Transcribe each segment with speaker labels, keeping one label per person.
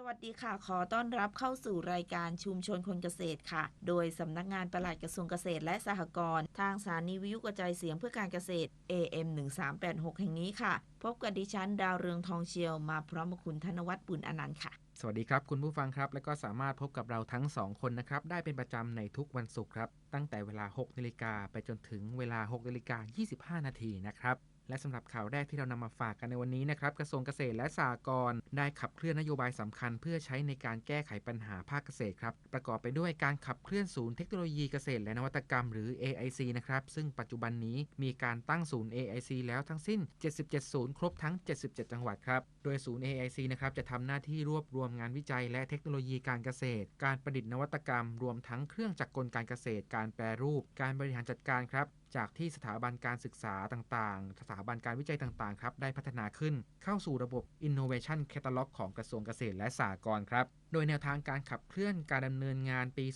Speaker 1: สวัสดีค่ะ ขอต้อนรับเข้าสู่รายการชุมชนคนเกษตรค่ะ โดยสำนักงานปลัดกระทรวงเกษตรและสหกรณ์ทางสถานีวิทยุกระจายเสียงเพื่อการเกษตร AM 1386แห่งนี้ค่ะ พบกับดิฉันดาวเรืองทองเชียวมาพร้อมกับคุณธนวัฒน์บุญอนันต์ค่ะ
Speaker 2: สวัสดีครับคุณผู้ฟังครับ และก็สามารถพบกับเราทั้ง 2 คนนะครับ ได้เป็นประจำในทุกวันศุกร์ครับ ตั้งแต่เวลา6นาฬิกาไปจนถึงเวลา6นาฬิกา25นาทีนะครับ และสำหรับข่าวแรกที่เรานำมาฝากกันในวันนี้นะครับกระทรวงเกษตรและสหกรณ์ได้ขับเคลื่อนนโยบายสำคัญ เพื่อใช้ในการแก้ไขปัญหาภาคเกษตรครับประกอบไปด้วยการขับเคลื่อนศูนย์เทคโนโลยีเกษตรและนวัตกรรมหรือ AIC นะครับซึ่งปัจจุบันนี้มีการตั้งศูนย์ AIC แล้วทั้งสิ้น 77 ศูนย์ครบทั้ง 77 จังหวัดครับโดยศูนย์ AIC นะครับจะทำหน้าที่รวบรวมงานวิจัย และเทคโนโลยีการเกษตร การประดิษฐ์นวัตกรรม รวมทั้งเครื่องจักรกลการเกษตร การแปรรูป การบริหารจัดการครับจากที่สถาบันการศึกษาต่างๆ สถาบันการวิจัยต่างๆ ครับ ได้พัฒนาขึ้นเข้าสู่ระบบ Innovation Catalog ของกระทรวงเกษตรและสหกรณ์ครับ โดยแนวทางการขับเคลื่อนการดำเนินงานปี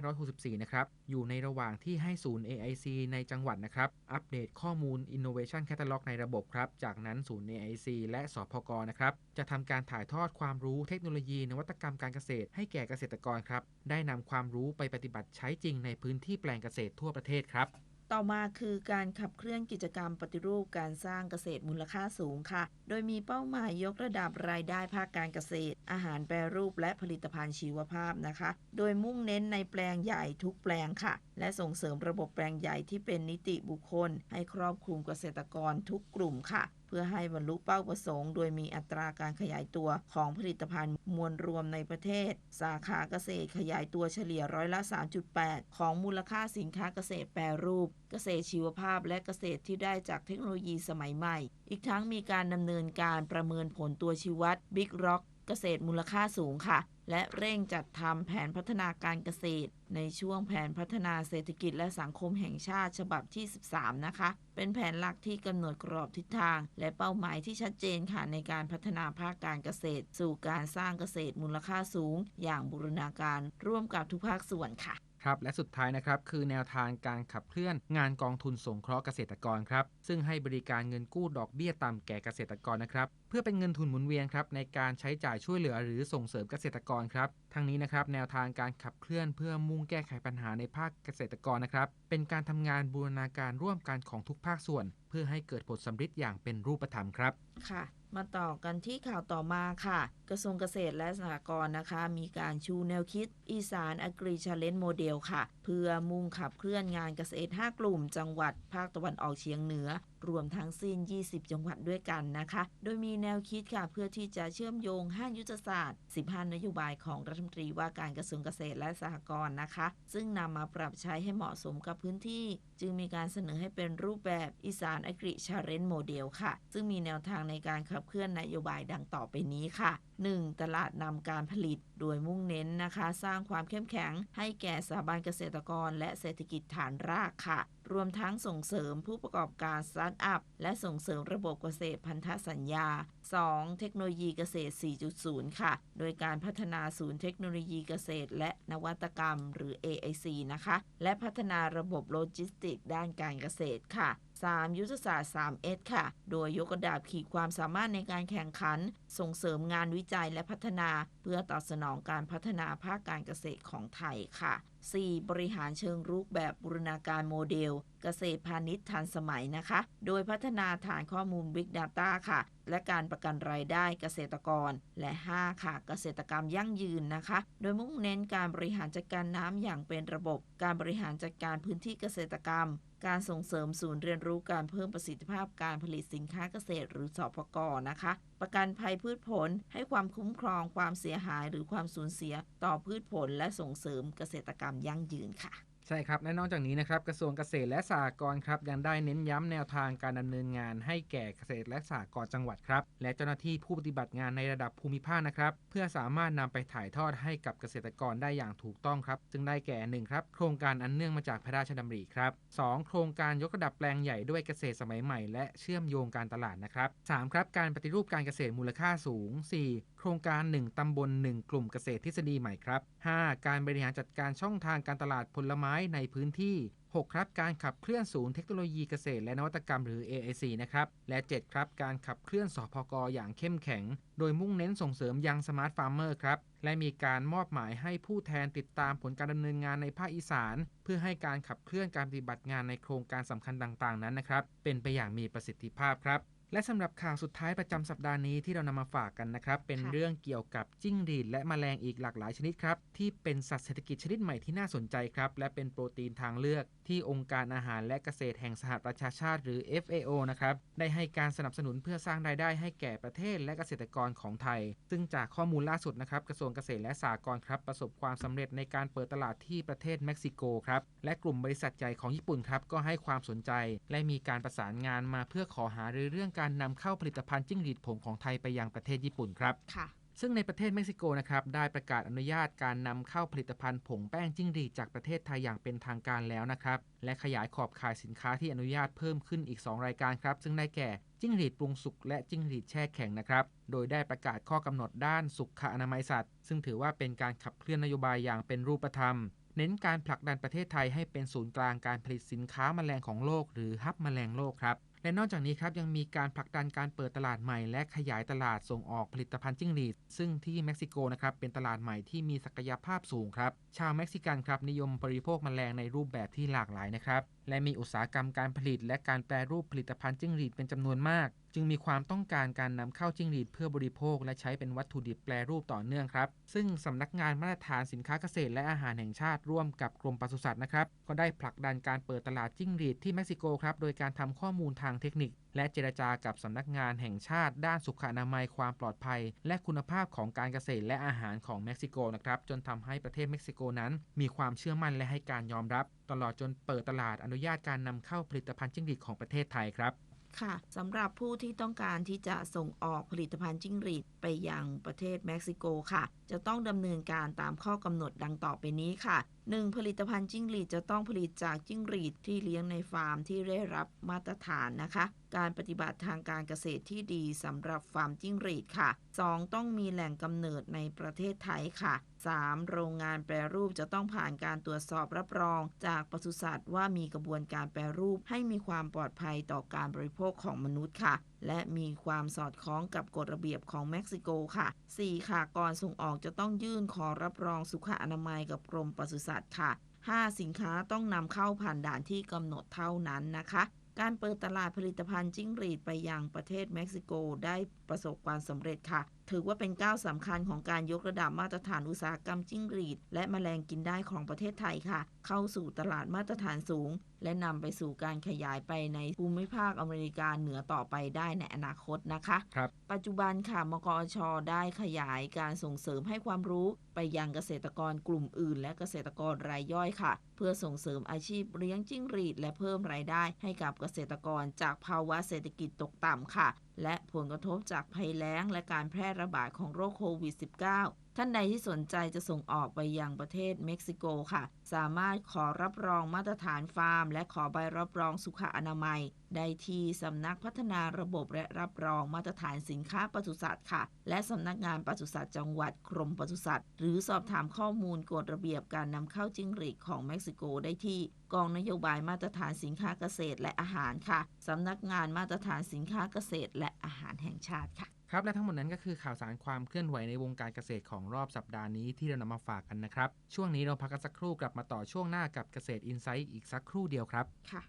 Speaker 2: 2564 นะครับ อยู่ในระหว่างที่ให้ศูนย์ AIC ในจังหวัดนะครับ อัปเดตข้อมูล Innovation Catalog ในระบบครับ จากนั้นศูนย์ AIC และสพกนะครับ จะทำการถ่ายทอดความรู้เทคโนโลยี นวัตกรรมการเกษตร ให้แก่เกษตรกรครับ ได้นำความรู้ไปปฏิบัติใช้จริงในพื้นที่แปลงเกษตรทั่วประเทศครับ
Speaker 1: ต่อมาคือการขับเคลื่อนกิจกรรมปฏิรูปการสร้างเกษตรมูลค่าสูงค่ะ โดยมีเป้าหมายยกระดับรายได้ภาคการเกษตร อาหารแปรรูปและผลิตภัณฑ์ชีวภาพนะคะ โดยมุ่งเน้นในแปลงใหญ่ทุกแปลงค่ะ และส่งเสริมระบบแปลงใหญ่ที่เป็นนิติบุคคล ให้ครอบคลุมเกษตรกรทุกกลุ่มค่ะ พื่อให้บรรลุเป้าประสงค์ โดยมีอัตราการขยายตัวของผลิตภัณฑ์มวลรวมในประเทศ สาขาเกษตรขยายตัวเฉลี่ยร้อยละ 3.8 ของมูลค่าสินค้าเกษตรแปรรูป เกษตรชีวภาพและเกษตรที่ได้จากเทคโนโลยีสมัยใหม่ อีกทั้งมีการดำเนินการประเมินผลตัวชี้วัด Big Rock เกษตรมูลค่าสูงค่ะ และเร่งจัดทำแผนพัฒนาการเกษตร ในช่วงแผนพัฒนาเศรษฐกิจและสังคมแห่งชาติฉบับที่ 13 นะคะ เป็นแผนหลักที่กำหนดกรอบทิศทาง และเป้าหมายที่ชัดเจนค่ะในการพัฒนาภาคการเกษตร สู่การสร้างเกษตรมูลค่าสูง อย่างบูรณาการร่วมกับทุกภาคส่วนค่ะ
Speaker 2: ครับและสุดท้ายนะครับคือแนวทางการขับเคลื่อนงานกองทุนสงเคราะห์เกษตรกรครับซึ่งให้บริการเงินกู้ดอกเบี้ยต่ำแก่เกษตรกรนะครับเพื่อเป็นเงินทุนหมุนเวียนครับในการใช้จ่ายช่วยเหลือหรือส่งเสริมเกษตรกรครับทั้งนี้นะครับแนวทางการขับเคลื่อนเพื่อมุ่งแก้ไขปัญหาในภาคเกษตรกรนะครับเป็นการทำงานบูรณาการร่วมกันของทุกภาคส่วน เพื่อให้เกิดผลสำฤทธิ์อย่างเป็นรูปธรรมครับ
Speaker 1: ค่ะ มาต่อกันที่ข่าวต่อมาค่ะ กระทรวงเกษตรและสหกรณ์นะคะ มีการชูแนวคิด อีสานอ r i ช h a l l e n g e Model ค่ะ เพื่อมุ่งขับเคลื่อนงานเกษตร 5 กลุ่ม จังหวัดภาคตะวันออกเฉียงเหนือ รวมทั้งสิ้น 20 จังหวัดด้วยกันนะคะ โดยมีแนวคิดค่ะ เพื่อที่จะเชื่อมโยง 5 ยุทธศาสตร์ 15 นโยบายของรัฐมนตรีว่าการกระทรวงเกษตรและสหกรณ์นะคะ ซึ่งนำมาปรับใช้ให้เหมาะสมกับพื้นที่ จึงมีการเสนอให้เป็นรูปแบบอีสานอ r i ช h a l l e n g e Model ค่ะ ซึ่งมีแนวทางในการขับเคลื่อนนโยบายดังต่อไปนี้ค่ะ 1. ตลาดนำการผลิต โดยมุ่งเน้นนะคะ สร้างความเข้มแข็ง ให้แก่สถาบันเกษตรกร และเศรษฐกิจฐานรากค่ะ รวมทั้งส่งเสริมผู้ประกอบการสตาร์ทอัพ และส่งเสริมระบบเกษตรพันธสัญญา 2. เทคโนโลยีเกษตร 4.0 ค่ะ โดยการพัฒนาศูนย์เทคโนโลยีเกษตร และนวัตกรรม หรือ AIC นะคะ และพัฒนาระบบโลจิสติกด้านการเกษตรค่ะ 3. ยุทธศาสตร์ 3S ค่ะ โดยยกระดับขีดความสามารถในการแข่งขัน ส่งเสริมงานวิจัยและพัฒนา เพื่อตอบสนองการพัฒนาภาคการเกษตรของไทยค่ะ 4. บริหารเชิงรุกแบบบูรณาการโมเดล เกษตรพาณิชย์ทันสมัยนะคะ โดยพัฒนาฐานข้อมูล Big Data ค่ะ และการประกันรายได้เกษตรกร และ 5 ค่ะ เกษตรกรรมยั่งยืนนะคะ โดยมุ่งเน้นการบริหารจัดการน้ำอย่างเป็นระบบ การบริหารจัดการพื้นที่เกษตรกรรม การส่งเสริมศูนย์เรียนรู้การเพิ่มประสิทธิภาพการผลิตสินค้าเกษตร หรือสอพกนะคะ ประกันภัยพืชผลให้ความคุ้มครองความเสียหายหรือความสูญเสียต่อพืชผลและส่งเสริมเกษตรกรรมยั่งยืนค่ะ
Speaker 2: ใช่ครับและนอกจากนี้นะครับกระทรวงเกษตรและสหกรณ์ครับยังได้เน้นย้ำแนวทางการดำเนินงานให้แก่เกษตรและสหกรณ์จังหวัดครับและเจ้าหน้าที่ผู้ปฏิบัติงานในระดับภูมิภาคนะครับเพื่อสามารถนำไปถ่ายทอดให้กับเกษตรกรได้อย่างถูกต้องครับจึงได้แก่1ครับโครงการอันเนื่องมาจากพระราชดำริครับ2โครงการยกระดับแปลงใหญ่ด้วยเกษตรสมัยใหม่และเชื่อมโยงการตลาดนะครับ3ครับการปฏิรูปการเกษตรมูลค่าสูง 4 คโครงการ 1 ตำบล 1 กลุ่มเกษตรทฤษฎีใหม่ครับ 5. การบริหารจัดการช่องทางการตลาดผลไม้ในพื้นที่ 6 ครับ การขับเคลื่อนศูนย์เทคโนโลยีเกษตรและนวัตกรรมหรือ AIC นะครับ และ 7 ครับ การขับเคลื่อนสพกอย่างเข้มแข็ง โดยมุ่งเน้นส่งเสริมยังสมาร์ทฟาร์มเมอร์ครับ และมีการมอบหมายให้ผู้แทนติดตามผลการดำเนินงานในภาคอีสาน เพื่อให้การขับเคลื่อนการปฏิบัติงานในโครงการสำคัญต่างๆ นั้นนะครับ เป็นไปอย่างมีประสิทธิภาพครับ และสำหรับข่าวสุดท้ายประจำสัปดาห์นี้ที่เรานำมาฝากกันนะครับ เป็น
Speaker 1: ค่ะ
Speaker 2: เรื่องเกี่ยวกับจิ้งหรีดและแมลงอีกหลากหลายชนิดครับ ที่เป็นสัตว์เศรษฐกิจชนิดใหม่ที่น่าสนใจครับ และเป็นโปรตีนทางเลือกที่องค์การอาหารและเกษตรแห่งสหประชาชาติ หรือ FAO นะครับได้ให้การสนับสนุนเพื่อสร้างรายได้ให้แก่ประเทศและเกษตรกรของไทย ซึ่งจากข้อมูลล่าสุดนะครับกระทรวงเกษตรและสหกรณ์ครับประสบความสำเร็จในการเปิดตลาดที่ประเทศเม็กซิโกครับและกลุ่มบริษัทใหญ่ของญี่ปุ่นครับก็ให้ความสนใจ และมีการประสานงานมาเพื่อขอหารือเรื่องการนำเข้าผลิตภัณฑ์จิ้งหรีดผงของไทยไปยังประเทศญี่ปุ่นครับ
Speaker 1: ค่ะ
Speaker 2: ซึ่งในประเทศเม็กซิโกนะครับได้ประกาศอนุญาตการนำเข้าผลิตภัณฑ์ผงแป้งจิ้งหรีดจากประเทศไทยอย่างเป็นทางการแล้วนะครับ และขยายขอบข่ายสินค้าที่อนุญาตเพิ่มขึ้นอีก 2 รายการครับ ซึ่งได้แก่จิ้งหรีดปรุงสุกและจิ้งหรีดแช่แข็งนะครับ โดยได้ประกาศข้อกำหนดด้านสุขอนามัยสัตว์ ซึ่งถือว่าเป็นการขับเคลื่อนนโยบายอย่างเป็นรูปธรรม เน้นการผลักดันประเทศไทยให้เป็นศูนย์กลางการผลิตสินค้าแมลงของโลก หรือฮับแมลงโลกครับ และนอกจากนี้ครับยังมีการผลักดันการเปิดตลาดใหม่ และขยายตลาดส่งออกผลิตภัณฑ์จิ้งหรีด ซึ่งที่เม็กซิโกนะครับเป็นตลาดใหม่ที่มีศักยภาพสูงครับ ชาวเม็กซิกันครับนิยมบริโภคแมลงในรูปแบบที่หลากหลายนะครับและมีอุตสาหกรรมการผลิต และการแปรรูปผลิตภัณฑ์จิ้งหรีดเป็นจำนวนมาก จึงมีความต้องการการนำเข้าจิ้งหรีดเพื่อบริโภค และใช้เป็นวัตถุดิบแปรรูปต่อเนื่องครับ ซึ่งสำนักงานมาตรฐานสินค้าเกษตรและอาหารแห่งชาติร่วมกับกรมปศุสัตว์นะครับก็ได้ผลักดันการเปิดตลาดจิ้งหรีดที่เม็กซิโกครับโดยการทำข้อมูลทางเทคนิค และเจรจากับสำนักงานแห่งชาติ ด้านสุขอนามัยความปลอดภัย และคุณภาพของการเกษตรและอาหารของเม็กซิโกนะครับจนทำให้ประเทศเม็กซิโกนั้น มีความเชื่อมั่นและให้การยอมรับ ตลอดจนเปิดตลาดอนุญาตการนำเข้าผลิตภัณฑ์จิ้งหรีดของประเทศไทยครับ
Speaker 1: ค่ะสำหรับผู้ที่ต้องการที่จะส่งออกผลิตภัณฑ์จิ้งหรีดไปยังประเทศเม็กซิโกค่ะ จะต้องดำเนินการตามข้อกำหนดดังต่อไปนี้ค่ะ 1. ผลิตภัณฑ์จิ้งหรีดจะต้องผลิตจากจิ้งหรีดที่เลี้ยงในฟาร์มที่ได้รับมาตรฐานนะคะ การปฏิบัติทางการเกษตรที่ดีสำหรับฟาร์มจิ้งหรีดค่ะ 2. ต้องมีแหล่งกำเนิดในประเทศไทยค่ะ 3. โรงงานแปรรูปจะต้องผ่านการตรวจสอบรับรอง จากปศุสัตว์ว่ามีกระบวนการแปรรูปให้มีความปลอดภัยต่อการบริโภคของมนุษย์ค่ะ และมีความสอดคล้องกับกฎระเบียบของเม็กซิโกค่ะ 4. ค่ะ ก่อนส่งออกจะต้องยื่นขอรับรองสุขอนามัยกับกรมปศุสัตว์ค่ะ 5. สินค้าต้องนำเข้าผ่านด่านที่กำหนดเท่านั้นนะคะ การเปิดตลาดผลิตภัณฑ์จิ้งหรีดไปยังประเทศเม็กซิโกได้ ประสบความสำเร็จค่ะ ถือว่าเป็นก้าวสำคัญของการยกระดับมาตรฐานอุตสาหกรรมจิ้งหรีด และแมลงกินได้ของประเทศไทยค่ะ เข้าสู่ตลาดมาตรฐานสูง และนำไปสู่การขยายไปในภูมิภาคอเมริกาเหนือต่อไปได้ในอนาคตนะคะ
Speaker 2: ครับ
Speaker 1: ปัจจุบันค่ะมกอชได้ขยายการส่งเสริมให้ความรู้ไปยังเกษตรกรกลุ่มอื่น และเกษตรกรรายย่อยค่ะ เพื่อส่งเสริมอาชีพเลี้ยงจิ้งหรีด และเพิ่มรายได้ให้กับเกษตรกรจากภาวะเศรษฐกิจตกต่ำค่ะและผลกระทบจากภัยแล้งและการแพร่ระบาดของโรคโควิด -19 ท่านใดที่สนใจจะส่งออกไปยังประเทศเม็กซิโกค่ะ สามารถขอรับรองมาตรฐานฟาร์ม และขอใบรับรองสุขอนามัย ได้ที่สำนักพัฒนาระบบและรับรองมาตรฐานสินค้าปศุสัตว์ค่ะและสำนักงานปศุสัตว์จังหวัดกรมปศุสัตว์หรือสอบถามข้อมูลกฎระเบียบการนำเข้าจิ้งหรีดของเม็กซิโกได้ที่กองนโยบายมาตรฐานสินค้าเกษตรและอาหารค่ะสำนักงานมาตรฐานสินค้าเกษตรและอาหารแห่งชาติค่ะ
Speaker 2: ครับและทั้งหมดนั้นก็คือข่าวสารความเคลื่อนไหวในวงการเกษตรของรอบสัปดาห์นี้ที่เรานำมาฝากกันนะครับ ช่วงนี้เราพักกันสักครู่กลับมาต่อช่วงหน้ากับเกษตรอินไซต์อีกสักครู่เดียวครับ
Speaker 1: ค่ะ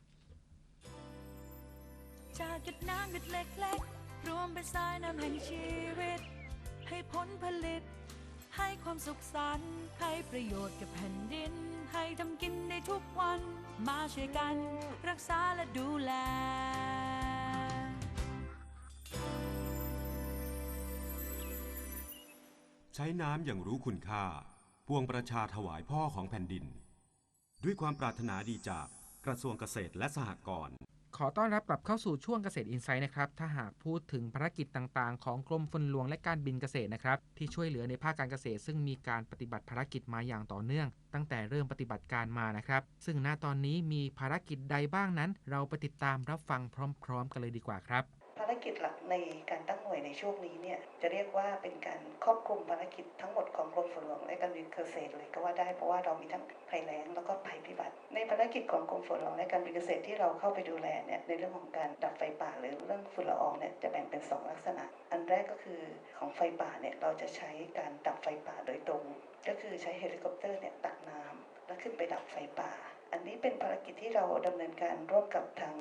Speaker 3: จากหยดน้ำหยดเล็กๆ รวมเป็นสายน้ำแห่งชีวิต ให้ผลผลิต ให้ความสุขสันต์ให้ประโยชน์กับแผ่นดิน ให้ทำกินได้ทุกวัน มาช่วยกัน รักษาและดูแล
Speaker 4: ใช้น้ำอย่างรู้คุณค่า ปวงประชาถวายพ่อของแผ่นดิน ด้วยความปรารถนาดีจากกระทรวงเกษตรและสหกรณ์
Speaker 2: ขอต้อนรับกลับเข้าสู่ช่วงเกษตรอินไซต์นะครับ ถ้าหากพูดถึงภารกิจต่างๆ ของกรมฝนหลวงและการบินเกษตรนะครับ ที่ช่วยเหลือในภาคการเกษตร ซึ่งมีการปฏิบัติภารกิจมาอย่างต่อเนื่อง ตั้งแต่เริ่มปฏิบัติการมานะครับ ซึ่งณตอนนี้มีภารกิจใดบ้างนั้น เราไปติดตามรับฟังพร้อม ๆ กันเลยดีกว่าครับ
Speaker 5: ภารกิจหลักในการตั้งหน่วยในช่วงนี้เนี่ยจะเรียกว่าเป็นการครอบคลุมภารกิจทั้งหมดของกรมฝนหลวงและการบินเกษตรเลยก็ว่าได้เพราะว่าเรามีทั้งภัยแล้งแล้วก็ภัยพิบัติ ในภารกิจของกรมฝนหลวงและการบินเกษตรที่เราเข้าไปดูแลเนี่ยในเรื่องของการดับไฟป่าหรือเรื่องฝุ่นละอองเนี่ยจะแบ่งเป็น 2 ลักษณะ อันแรกก็คือของไฟป่าเนี่ยเราจะใช้การดับไฟป่าโดยตรง ก็คือใช้เฮลิคอปเตอร์เนี่ยตักน้ำแล้วขึ้นไปดับไฟป่า อันนี้เป็นภารกิจที่เราดำเนินการร่วมกับทาง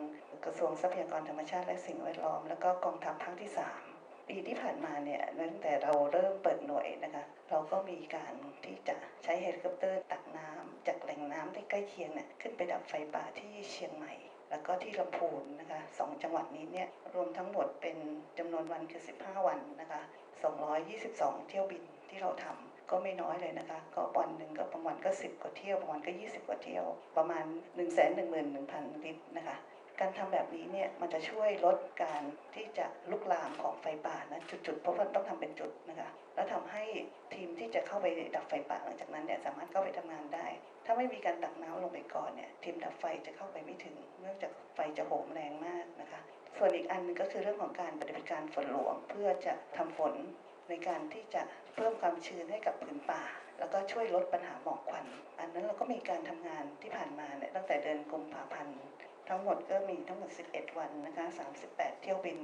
Speaker 5: กระทรวงทรัพยากรธรรมชาติและสิ่งแวดล้อม แล้วก็กองทัพภาคที่ 3 ปีที่ผ่านมาเนี่ยตั้งแต่เราเริ่มเปิดหน่วยนะคะเราก็มีการที่จะใช้เฮลิคอปเตอร์ตักน้ำจากแหล่งน้ำที่ใกล้เคียงเนี่ยขึ้นไปดับไฟป่าที่เชียงใหม่ แล้วก็ที่ลำพูนนะคะสองจังหวัดนี้เนี่ยรวมทั้งหมดเป็นจำนวนวันคือ 15 วันนะคะ222 เที่ยวบินที่เราทำก็ไม่น้อยเลยนะคะ ก็วันหนึ่งก็บางวันก็ 10 กว่าเที่ยวบางวันก็ 20 กว่าเที่ยว ประมาณ 1 1 1 0 0 0 ลิตรนะคะ การทำแบบนี้เนี่ยมันจะช่วยลดการที่จะลุกลามของไฟป่านะจุดๆเพราะมันต้องทำเป็นจุดนะคะแล้วทำให้ทีมที่จะเข้าไปดับไฟป่าหลังจากนั้นเนี่ยสามารถเข้าไปทำงานได้ ถ้าไม่มีการตักน้ำลงไปก่อนเนี่ยทีมดับไฟจะเข้าไปไม่ถึงเนื่องจากไฟจะโหมแรงมากนะคะ ส่วนอีกอันหนึงก็คือเรื่องของการปฏิบัติการฝนหลวงเพื่อจะทำฝนในการที่จะเพิ่มความชื้นให้กับผืนป่า แล้วก็ช่วยลดปัญหาหมอกควัน อันนั้นเราก็มีการทำงานที่ผ่านมาเนี่ยตั้งแต่เดือนกุมภาพันธ์ ทั้งหมดก็มีทั้งหมด 11 วันนะคะ38 เที่ยวบิน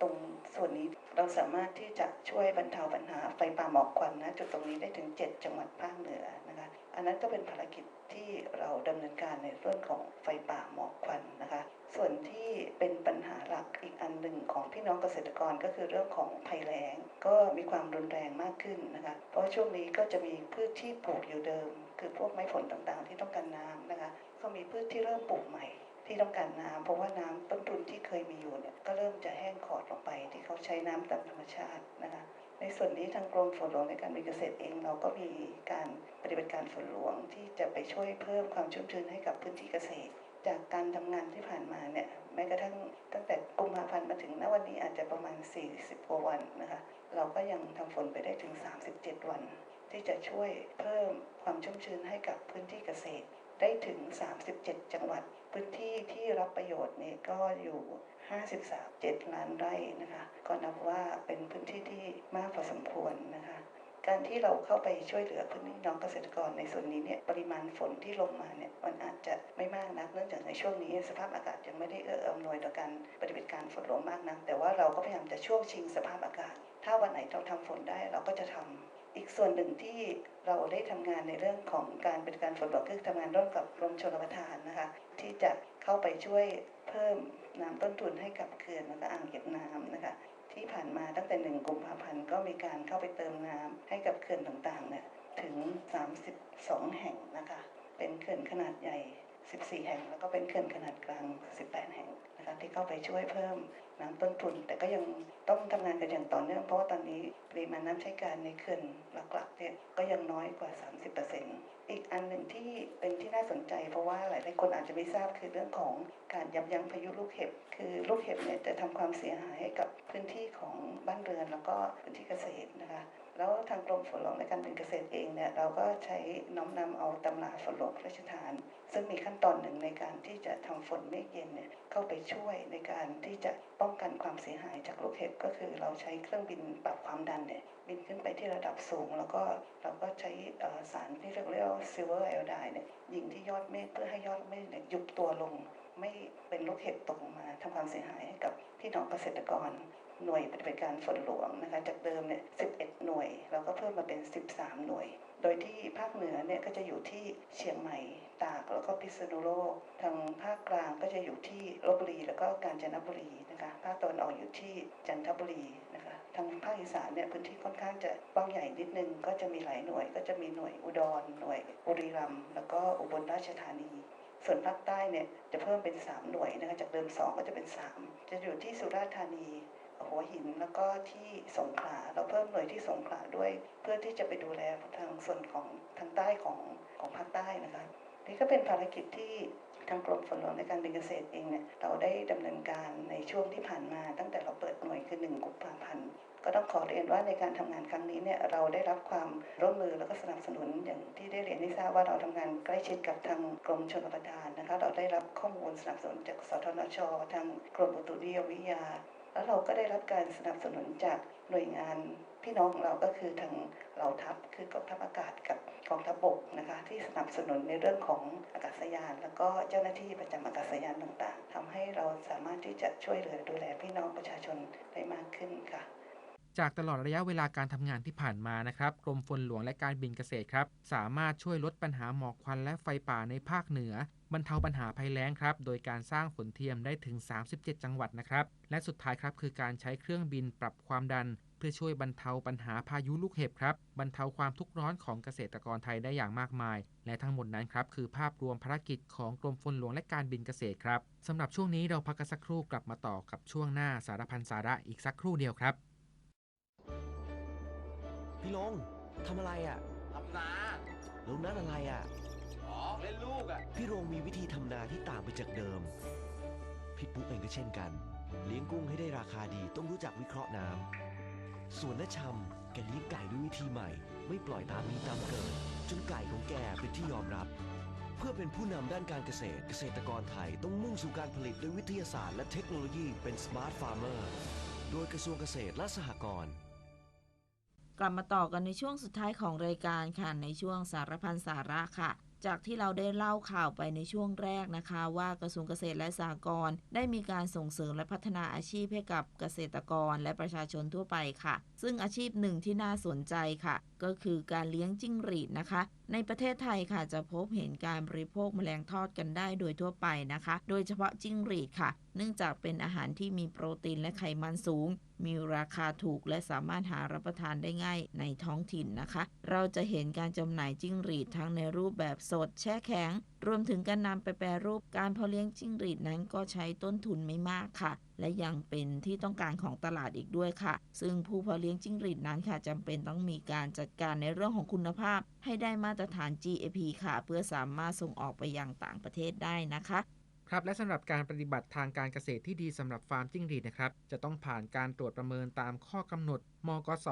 Speaker 5: ตรงส่วนนี้เราสามารถที่จะช่วยบรรเทาปัญหาไฟป่าหมอกควันนะจุดตรงนี้ได้ถึง 7 จังหวัดภาคเหนือนะคะ อันนั้นก็เป็นภารกิจที่เราดำเนินการในเรื่องของไฟป่าหมอกควันนะคะ ส่วนที่เป็นปัญหาหลักอีกอันหนึ่งของพี่น้องเกษตรกรก็คือเรื่องของภัยแล้งก็มีความรุนแรงมากขึ้นนะคะ เพราะช่วงนี้ก็จะมีพืชที่ปลูกอยู่เดิม คือพวกไม้ผลต่างๆ ที่ต้องการน้ำนะคะ ก็มีพืชที่เริ่มปลูกใหม่ ที่ต้องการน้ำเพราะว่าน้ำต้นทุนที่เคยมีอยู่เนี่ยก็เริ่มจะแห้งขอดลงไป ที่เขาใช้น้ำตามธรรมชาตินะคะในส่วนนี้ทางกรมฝนหลวงในการบินเกษตรเองเราก็มีการปฏิบัติการฝนหลวงที่จะไปช่วยเพิ่มความชุ่มชื้นให้กับพื้นที่เกษตร จากการทำงานที่ผ่านมาเนี่ยแม้กระทั่งตั้งแต่กุมภาพันธ์มาถึงณวันนี้อาจจะประมาณ 40กว่าวันนะคะเราก็ยังทำฝนไปได้ถึง 37 วัน ที่จะช่วยเพิ่มความชุ่มชื้นให้กับพื้นที่เกษตร ได้ถึง 37 จังหวัด พื้นที่ที่รับประโยชน์นี่ก็อยู่ 53 7ล้านไร่นะคะ ก็นับว่าเป็นพื้นที่ที่มากพอสมควรนะคะ การที่เราเข้าไปช่วยเหลือพื้นที่น้องเกษตรกรในส่วนนี้เนี่ยปริมาณฝนที่ลงมาเนี่ยมันอาจจะไม่มากนักเนื่องจากในช่วงนี้ สภาพอากาศยังไม่ได้เอื้ออำนวยต่อการปฏิบัติการฝนหลวงมากนักแต่ว่าเราก็พยายามจะช่วงชิงสภาพอากาศ ถ้าวันไหนเราทำฝนได้เราก็จะทำ อีกส่วนหนึ่งที่เราได้ทำงานในเรื่องของการเป็นการฝนหลวงคือทำงานร่วมกับกรมชลประทานนะคะ ที่จะเข้าไปช่วยเพิ่มน้ำต้นทุนให้กับเขื่อนแล้วก็อ่างเก็บน้ำนะคะ ที่ผ่านมาตั้งแต่หนึ่งกุมภาพันธ์ก็มีการเข้าไปเติมน้ำให้กับเขื่อนต่างๆเนี่ยถึง 32 แห่งนะคะ เป็นเขื่อนขนาดใหญ่ 14 แห่ง แล้วก็เป็นเขื่อนขนาดกลาง 18 แห่งนะคะที่เข้าไปช่วยเพิ่มน้ำต้นทุน แต่ก็ยังต้องทำงานกันอย่างต่อเนื่องเพราะว่าตอนนี้ปริมาณน้ำใช้การในเขื่อนหลักๆเนี่ยก็ยังน้อยกว่า 30%อีกอันหนึ่งที่เป็นที่น่าสนใจ เพราะว่าหลายๆคนอาจจะไม่ทราบคือเรื่องของการยับยั้งพายุลูกเห็บ คือลูกเห็บเนี่ยจะทำความเสียหายให้กับพื้นที่ของบ้านเรือน แล้วก็พื้นที่เกษตรนะคะแล้วทางกรมฝนหลวงในการเป็นเกษตรเองเนี่ยเราก็ใช้น้อมนำเอาตำราฝนหลวงพระราชทาน ซึ่งมีขั้นตอนหนึ่งในการที่จะทำฝนเมฆเย็นเนี่ยเข้าไปช่วยในการที่จะป้องกันความเสียหายจากลูกเห็บก็คือเราใช้เครื่องบินปรับความดันเนี่ยบินขึ้นไปที่ระดับสูง แล้วก็เราก็ใช้สารที่เรียกว่าซิลเวอร์ไอโอไดเนี่ยยิงที่ยอดเมฆเพื่อให้ยอดเมฆเนี่ยยุบตัวลง ไม่เป็นลูกเห็บตกมาทำความเสียหายให้กับพี่น้องเกษตรกรหน่วยปฏิบัติการฝนหลวงนะคะจากเดิมเนี่ย11 หน่วย เราก็เพิ่มมาเป็น 13 หน่วย โดยที่ภาคเหนือเนี่ยก็จะอยู่ที่เชียงใหม่ ตากแล้วก็พิษณุโลก ทางภาคกลางก็จะอยู่ที่ลบบุรีแล้วก็กาญจนบุรีนะคะ ภาคตะวันออกอยู่ที่จันทบุรีนะคะ ทางภาคอีสานเนี่ยพื้นที่ค่อนข้างจะกว้างใหญ่นิดนึง ก็จะมีหลายหน่วย ก็จะมีหน่วยอุดร หน่วยบุรีรัมย์แล้วก็อุบลราชธานีส่วนภาคใต้เนี่ยจะเพิ่มเป็น 3 หน่วยนะคะจากเดิม 2 ก็จะเป็น 3 จะอยู่ที่สุราษฎร์ธานี หัวหินแล้วก็ที่สงขลาเราเพิ่มหน่วยที่สงขลาด้วย เพื่อที่จะไปดูแลทางส่วนของทางใต้ของของภาคใต้นะคะนี่ก็เป็นภารกิจที่ทางกรมฝนหลวงในการบินเกษตรเองเนี่ยเราได้ดำเนินการในช่วงที่ผ่านมา ตั้งแต่เราเปิดหน่วยคือหนึ่งกุมภาพันธ์ก็ต้องขอเรียนว่าในการทำงานครั้งนี้เนี่ยเราได้รับความร่วมมือแล้วก็สนับสนุนอย่างที่ได้เรียนให้ทราบว่าเราทำงานใกล้ชิดกับทางกรมชลประทานนะคะ เราได้รับข้อมูลสนับสนุนจากสทนชทางกรมอุตุนิยมวิทยา แล้วเราก็ได้รับการสนับสนุนจากหน่วยงานพี่น้องของเราก็คือทางเหล่าทัพคือกองทัพอากาศกับกองทัพบกนะคะที่สนับสนุนในเรื่องของอากาศยาน แล้วก็เจ้าหน้าที่ประจำอากาศยานต่างๆทำให้เราสามารถที่จะช่วยเหลือดูแลพี่น้องประชาชนได้มากขึ้นค่ะ
Speaker 2: จากตลอดระยะเวลาการทำงานที่ผ่านมานะครับกรมฝนหลวงและการบินเกษตรครับ สามารถช่วยลดปัญหาหมอกควันและไฟป่าในภาคเหนือบรรเทาปัญหาภัยแล้งครับ โดยการสร้างฝนเทียมได้ถึง 37 จังหวัดนะครับ และสุดท้ายครับคือการใช้เครื่องบินปรับความดัน เพื่อช่วยบรรเทาปัญหาพายุลูกเห็บครับ บรรเทาความทุกข์ร้อนของเกษตรกรไทยได้อย่างมากมาย และทั้งหมดนั้นครับคือภาพรวมภารกิจของกรมฝนหลวงและการบินเกษตรครับสำหรับช่วงนี้เราพักกันสักครู่กลับมาต่อกับช่วงหน้าสารพันสาระอีกสักครู่เดียวครับ
Speaker 6: พี่ลงทำอะไรอะ
Speaker 7: ทำนา
Speaker 6: แล้วนั่นอะไรอะ
Speaker 7: อ๋อเล่นลูกอะ
Speaker 6: พี่รงมีวิธีทำนาที่ต่างไปจากเดิม พี่ปุ๊กเองก็เช่นกัน เลี้ยงกุ้งให้ได้ราคาดีต้องรู้จักวิเคราะห์น้ำ ส่วนน้าชำแกเลี้ยงไก่ด้วยวิธีใหม่ ไม่ปล่อยตามมีตามเกิด จนไก่ของแกเป็นที่ยอมรับ เพื่อเป็นผู้นำด้านการเกษตร เกษตรกรไทยต้องมุ่งสู่การผลิตด้วยวิทยาศาสตร์และเทคโนโลยีเป็นสมาร์ทฟาร์มเมอร์ โดยกระทรวงเกษตรและสหกรณ์
Speaker 1: กลับมาต่อกันในช่วงสุดท้ายของรายการค่ะในช่วงสารพันสาระค่ะ จากที่เราได้เล่าข่าวไปในช่วงแรกนะคะ ว่ากระทรวงเกษตรและสหกรณ์ได้มีการส่งเสริมและพัฒนาอาชีพให้กับเกษตรกรและประชาชนทั่วไปค่ะ ซึ่งอาชีพหนึ่งที่น่าสนใจค่ะ ก็คือการเลี้ยงจิ้งหรีดนะคะ ในประเทศไทยค่ะจะพบเห็นการบริโภคแมลงทอดกันได้โดยทั่วไปนะคะ โดยเฉพาะจิ้งหรีดค่ะ เนื่องจากเป็นอาหารที่มีโปรตีนและไขมันสูง มีราคาถูกและสามารถหารับประทานได้ง่ายในท้องถิ่นนะคะ เราจะเห็นการจำหน่ายจิ้งหรีดทั้งในรูปแบบสดแช่แข็ง รวมถึงการนำไปแปรรูปการเพาะเลี้ยงจิ้งหรีดนั้นก็ใช้ต้นทุนไม่มากค่ะและยังเป็นที่ต้องการของตลาดอีกด้วยค่ะ ซึ่งผู้เพาะเลี้ยงจิ้งหรีดนั้นค่ะจำเป็นต้องมีการจัดการในเรื่องของคุณภาพ ให้ได้มาตรฐาน GAP ค่ะ เพื่อสามารถส่งออกไปยังต่างประเทศได้นะคะ
Speaker 2: ครับและสำหรับการปฏิบัติทางการเกษตรที่ดีสำหรับฟาร์มจิ้งหรีดนะครับจะต้องผ่านการตรวจประเมินตามข้อกำหนดมกส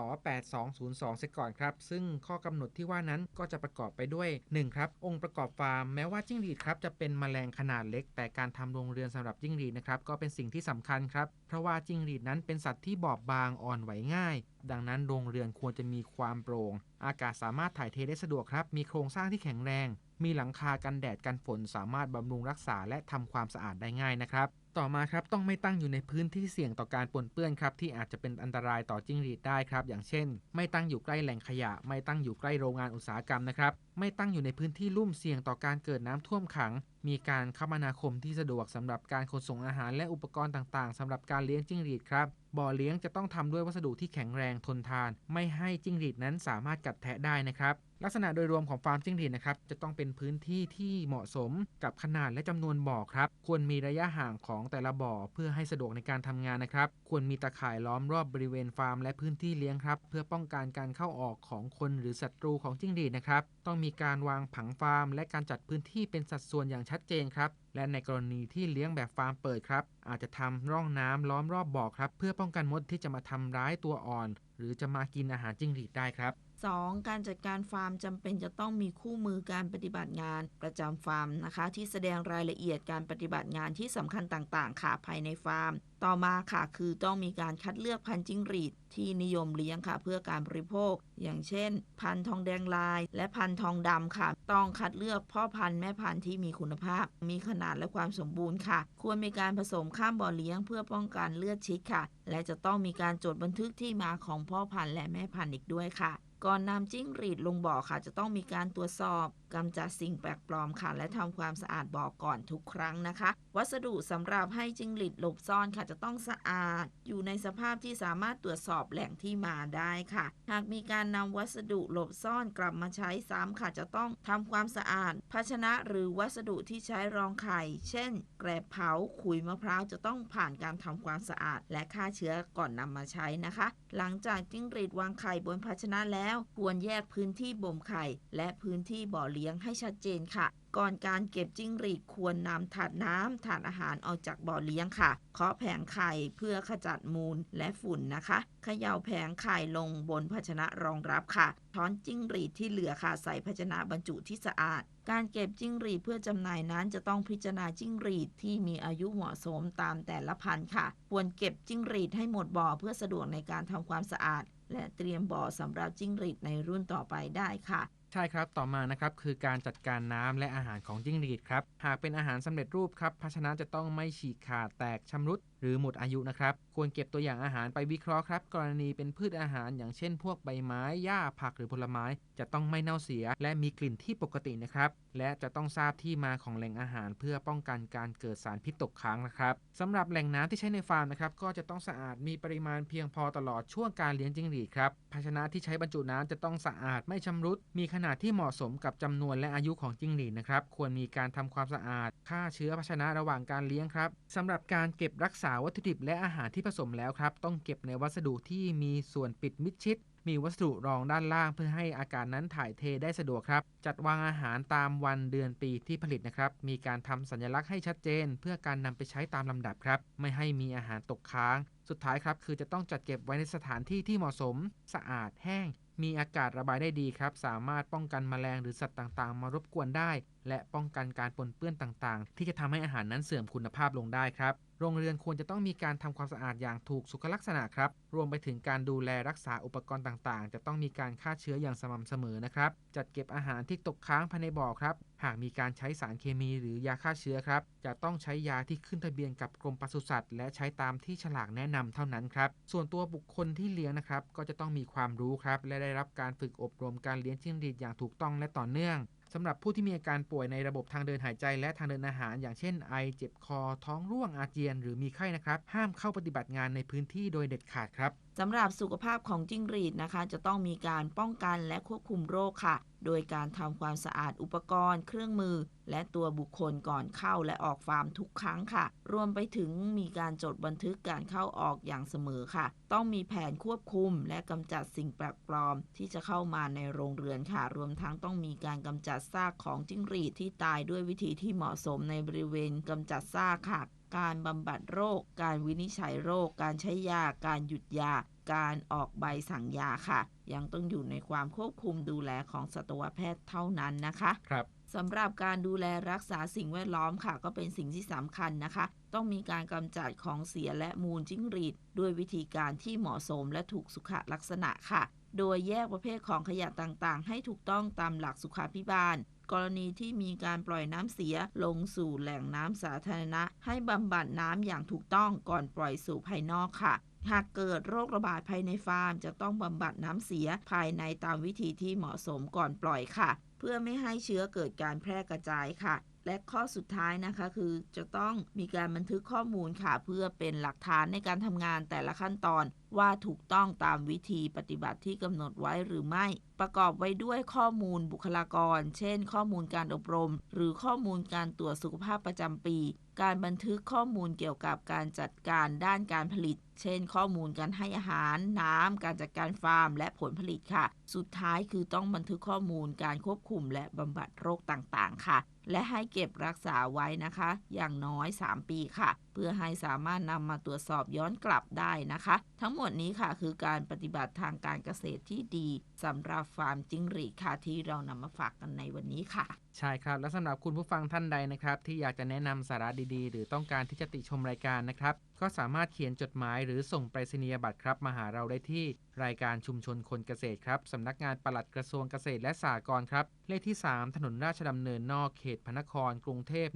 Speaker 2: 8202 เสียก่อนครับ ซึ่งข้อกำหนดที่ว่านั้นก็จะประกอบไปด้วย 1. ครับ องค์ประกอบฟาร์ม แม้ว่าจิ้งหรีดครับจะเป็นแมลงขนาดเล็ก แต่การทำโรงเรือนสำหรับจิ้งหรีดนะครับก็เป็นสิ่งที่สำคัญครับ เพราะว่าจิ้งหรีดนั้นเป็นสัตว์ที่บอบบางอ่อนไหวง่าย ดังนั้นโรงเรือนควรจะมีความโปร่ง อากาศสามารถถ่ายเทได้สะดวกครับ มีโครงสร้างที่แข็งแรง มีหลังคากันแดดกันฝนสามารถบำรุงรักษาและทำความสะอาดได้ง่ายนะครับ ต่อมาครับต้องไม่ตั้งอยู่ในพื้นที่เสี่ยงต่อการปนเปื้อนครับที่อาจจะเป็นอันตรายต่อจิ้งหรีดได้ครับ อย่างเช่น ไม่ตั้งอยู่ใกล้แหล่งขยะ ไม่ตั้งอยู่ใกล้โรงงานอุตสาหกรรมนะครับไม่ตั้งอยู่ในพื้นที่ลุ่มเสี่ยงต่อการเกิดน้ำท่วมขัง มีการคมนาคมที่สะดวกสำหรับการขนส่งอาหารและอุปกรณ์ต่างๆสำหรับการเลี้ยงจิ้งหรีดครับบ่อเลี้ยงจะต้องทำด้วยวัสดุที่แข็งแรงทนทาน ไม่ให้จิ้งหรีดนั้นสามารถกัดแทะได้นะครับ ลักษณะโดยรวมของฟาร์มจิ้งหรีดนะครับจะต้องเป็นพื้นที่ที่เหมาะสมกับขนาดและจำนวนบ่อครับ ควรมีระยะห่างของแต่ละบ่อเพื่อให้สะดวกในการทำงานนะครับ ควรมีตะข่ายล้อมรอบบริเวณฟาร์มและพื้นที่เลี้ยงครับ เพื่อป้องกันการเข้าออกของคนหรือศัตรูของจิ้งหรีดนะครับ ต้องมีการวางผังฟาร์ม และการจัดพื้นที่เป็นสัดส่วนอย่างชัดเจนครับและในกรณีที่เลี้ยงแบบฟาร์มเปิดครับ อาจจะทำร่องน้ำล้อมรอบบ่อครับ เพื่อป้องกันมดที่จะมาทำร้ายตัวอ่อน หรือจะมากินอาหารจิ้งหรีดได้ครับ
Speaker 1: 2. การจัดการฟาร์มจำเป็นจะต้องมีคู่มือการปฏิบัติงานประจำฟาร์มนะคะ ที่แสดงรายละเอียดการปฏิบัติงานที่สำคัญต่างๆ ค่ะภายในฟาร์ม ต่อมาค่ะ คือต้องมีการคัดเลือกพันธุ์จิ้งหรีดที่นิยมเลี้ยงค่ะ เพื่อการบริโภค อย่างเช่น พันธุ์ทองแดงลาย และพันธุ์ทองดำค่ะ ต้องคัดเลือกพ่อพันธุ์แม่พันธุ์ที่มีคุณภาพ มีขนาดและความสมบูรณ์ค่ะ ควรมีการผสมข้ามบ่อเลี้ยงเพื่อป้องกันเลือดชิดค่ะ และจะต้องมีการจดบันทึกที่มาของพ่อพันธุ์และแม่พันธุ์อีกด้วยค่ะ ก่อนนำจิ้งหรีดลงบ่อค่ะ จะต้องมีการตรวจสอบกำจัดสิ่งแปลกปลอมค่ะ และทำความสะอาดบ่อก่อนทุกครั้งนะคะ วัสดุสำหรับให้จิงหรีดหลบซ่อนค่ะจะต้องสะอาด อยู่ในสภาพที่สามารถตรวจสอบแหล่งที่มาได้ค่ะ หากมีการนำวัสดุหลบซ่อนกลับมาใช้ซ้ำค่ะจะต้องทำความสะอาด ภาชนะหรือวัสดุที่ใช้รองไข่ เช่น แกลบเผาขุยมะพร้าวจะต้องผ่านการทำความสะอาด และฆ่าเชื้อก่อนนำมาใช้นะคะ หลังจากจิ้งหรีดวางไข่บนภาชนะแล้ว ควรแยกพื้นที่บ่มไข่ และพื้นที่บ่อเลี้ยงให้ชัดเจนค่ะ ก่อนการเก็บจิ้งหรีดควรนำถาดน้ำถาดอาหารออกจากบ่อเลี้ยงค่ะ เคาะแผงไข่เพื่อขจัดมูลและฝุ่นนะคะเขย่าแผงไข่ลงบนภาชนะรองรับค่ะช้อนจิ้งหรีดที่เหลือค่ะใส่ภาชนะบรรจุที่สะอาด การเก็บจิ้งหรีดเพื่อจำหน่ายนั้นจะต้องพิจารณาจิ้งหรีดที่มีอายุเหมาะสมตามแต่ละพันธุ์ค่ะ ควรเก็บจิ้งหรีดให้หมดบ่อเพื่อสะดวกในการทำความสะอาด และเตรียมบ่อสำหรับจิ้งหรีดในรุ่นต่อไปได้ค่ะ
Speaker 2: ใช่ครับ ต่อมานะครับคือการจัดการน้ำและอาหารของจิ้งหรีดครับ หากเป็นอาหารสำเร็จรูปครับภาชนะจะต้องไม่ฉีกขาดแตกชำรุด หรือหมดอายุนะครับ ควรเก็บตัวอย่างอาหารไปวิเคราะห์ครับ กรณีเป็นพืชอาหารอย่างเช่น พวกใบไม้หญ้าผักหรือผลไม้จะต้องไม่เน่าเสีย และมีกลิ่นที่ปกตินะครับ และจะต้องทราบที่มาของแหล่งอาหาร เพื่อป้องกันการเกิดสารพิษตกค้างนะครับสำหรับแหล่งน้ำที่ใช้ในฟาร์มนะครับก็จะต้องสะอาดมีปริมาณเพียงพอตลอดช่วงการเลี้ยงจิ้งหรีดครับภาชนะที่ใช้บรรจุน้ำจะต้องสะอาดไม่ชำรุด มีขนาดที่เหมาะสมกับจำนวนและอายุของจิ้งหรีดนะครับควรมีการทำความสะอาดฆ่าเชื้อภาชนะระหว่างการเลี้ยงครับสำหรับการเก็บรักษาวัตถุดิบและอาหารที่ผสมแล้วครับต้องเก็บในวัสดุที่มีส่วนปิดมิดชิด มีวัสดุรองด้านล่างเพื่อให้อากาศนั้นถ่ายเทได้สะดวกครับ จัดวางอาหารตามวันเดือนปีที่ผลิตนะครับ มีการทำสัญลักษณ์ให้ชัดเจน เพื่อการนำไปใช้ตามลำดับครับ ไม่ให้มีอาหารตกค้างสุดท้ายครับคือจะต้องจัดเก็บไว้ในสถานที่ที่เหมาะสม สะอาดแห้ง มีอากาศระบายได้ดีครับ สามารถป้องกันแมลงหรือสัตว์ต่างๆ มารบกวนได้ และป้องกันการปนเปื้อนต่างๆ ที่จะทำให้อาหารนั้นเสื่อมคุณภาพลงได้ครับโรงเรือนควรจะต้องมีการทำความสะอาดอย่างถูกสุขลักษณะครับ รวมไปถึงการดูแลรักษาอุปกรณ์ต่างๆ จะต้องมีการฆ่าเชื้ออย่างสม่ำเสมอนะครับ จัดเก็บอาหารที่ตกค้างภายในบ่อครับ หากมีการใช้สารเคมีหรือยาฆ่าเชื้อครับ จะต้องใช้ยาที่ขึ้นทะเบียนกับกรมปศุสัตว์ และใช้ตามที่ฉลากแนะนำเท่านั้นครับ ส่วนตัวบุคคลที่เลี้ยงนะครับ ก็จะต้องมีความรู้ครับ และได้รับการฝึกอบรมการเลี้ยงจิ้งหรีดอย่างถูกต้องและต่อเนื่องสำหรับผู้ที่มีอาการป่วยในระบบทางเดินหายใจและทางเดินอาหาร อย่างเช่นไอเจ็บคอ ท้องร่วงอาเจียน หรือมีไข้นะครับ ห้ามเข้าปฏิบัติงานในพื้นที่โดยเด็ดขาดครับ
Speaker 1: สำหรับสุขภาพของจิ้งหรีดนะคะ จะต้องมีการป้องกันและควบคุมโรคค่ะ โดยการทำความสะอาดอุปกรณ์ เครื่องมือ และตัวบุคคลก่อนเข้าและออกฟาร์มทุกครั้งค่ะ รวมไปถึงมีการจดบันทึกการเข้าออกอย่างเสมอค่ะ ต้องมีแผนควบคุม และกำจัดสิ่งแปลกปลอม ที่จะเข้ามาในโรงเรือนค่ะ รวมทั้งต้องมีการกำจัดซากของจิ้งหรีดที่ตายด้วยวิธีที่เหมาะสมในบริเวณกำจัดซากค่ะการบำบัดโรค การวินิจฉัยโรค การใช้ยา การหยุดยา การออกใบสั่งยาค่ะ ยังต้องอยู่ในความควบคุมดูแลของสัตวแพทย์เท่านั้นนะคะ
Speaker 2: ครับ
Speaker 1: สำหรับการดูแลรักษาสิ่งแวดล้อมค่ะ ก็เป็นสิ่งที่สำคัญนะคะ ต้องมีการกำจัดของเสียและมูลจิ้งหรีด ด้วยวิธีการที่เหมาะสมและถูกสุขลักษณะค่ะ โดยแยกประเภทของขยะต่างๆ ให้ถูกต้องตามหลักสุขาภิบาล กรณีที่มีการปล่อยน้ำเสียลงสู่แหล่งน้ำสาธารณะ ให้บำบัดน้ำอย่างถูกต้องก่อนปล่อยสู่ภายนอกค่ะ หากเกิดโรคระบาดภายในฟาร์ม จะต้องบำบัดน้ำเสียภายในตามวิธีที่เหมาะสมก่อนปล่อยค่ะ เพื่อไม่ให้เชื้อเกิดการแพร่กระจายค่ะ และข้อสุดท้ายนะคะคือจะต้องมีการบันทึกข้อมูลค่ะเพื่อเป็นหลักฐานในการทำงานแต่ละขั้นตอนว่าถูกต้องตามวิธีปฏิบัติที่กำหนดไว้หรือไม่ ประกอบไว้ด้วยข้อมูลบุคลากร เช่น ข้อมูลการอบรม หรือข้อมูลการตรวจสุขภาพประจำปี การบันทึกข้อมูลเกี่ยวกับการจัดการด้านการผลิต เช่น ข้อมูลการให้อาหาร น้ำ การจัดการฟาร์ม และผลผลิตค่ะ สุดท้ายคือต้องบันทึกข้อมูลการควบคุมและบำบัดโรคต่างๆ ค่ะ และให้เก็บรักษาไว้นะคะ อย่างน้อย 3 ปีค่ะเพื่อให้สามารถนำมาตรวจสอบย้อนกลับได้นะคะ ทั้งหมดนี้ค่ะคือการปฏิบัติทางการเกษตรที่ดีสำหรับฟาร์มจิ้งหรีดค่ะที่เรานำมาฝากกันในวันนี้ค่ะ
Speaker 2: ใช่ครับ และสำหรับคุณผู้ฟังท่านใดนะครับ ที่อยากจะแนะนำสาระดีๆ หรือต้องการที่จะติชมรายการนะครับ ก็สามารถเขียนจดหมายหรือส่งไปรษณียบัตรครับ มาหาเราได้ที่รายการชุมชนคนเกษตรครับสำนักงานปลัดกระทรวงเกษตรและสหกรณ์ครับเลขที่ 3 ถนนราชดำเนินนอกเขตพระนครกรุงเทพ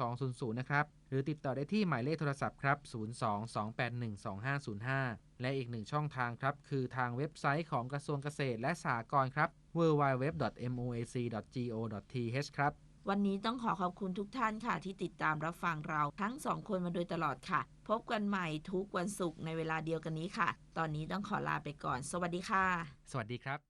Speaker 2: 10200 นะครับหรือติดต่อได้ที่หมายเลขโทรศัพท์ครับ 022812505 และอีกหนึ่งช่องทางครับ คือทางเว็บไซต์ของกระทรวงเกษตรและสหกรณ์ครับ www.moac.go.th ครับ
Speaker 1: วันนี้ต้องขอขอบคุณทุกท่านค่ะ ที่ติดตามรับฟังเราทั้งสองคนมาโดยตลอดค่ะ พบกันใหม่ทุกวันศุกร์ในเวลาเดียวกันนี้ค่ะ ตอนนี้ต้องขอลาไปก่อน สวัสดีค่ะ
Speaker 2: สวัสดีครับ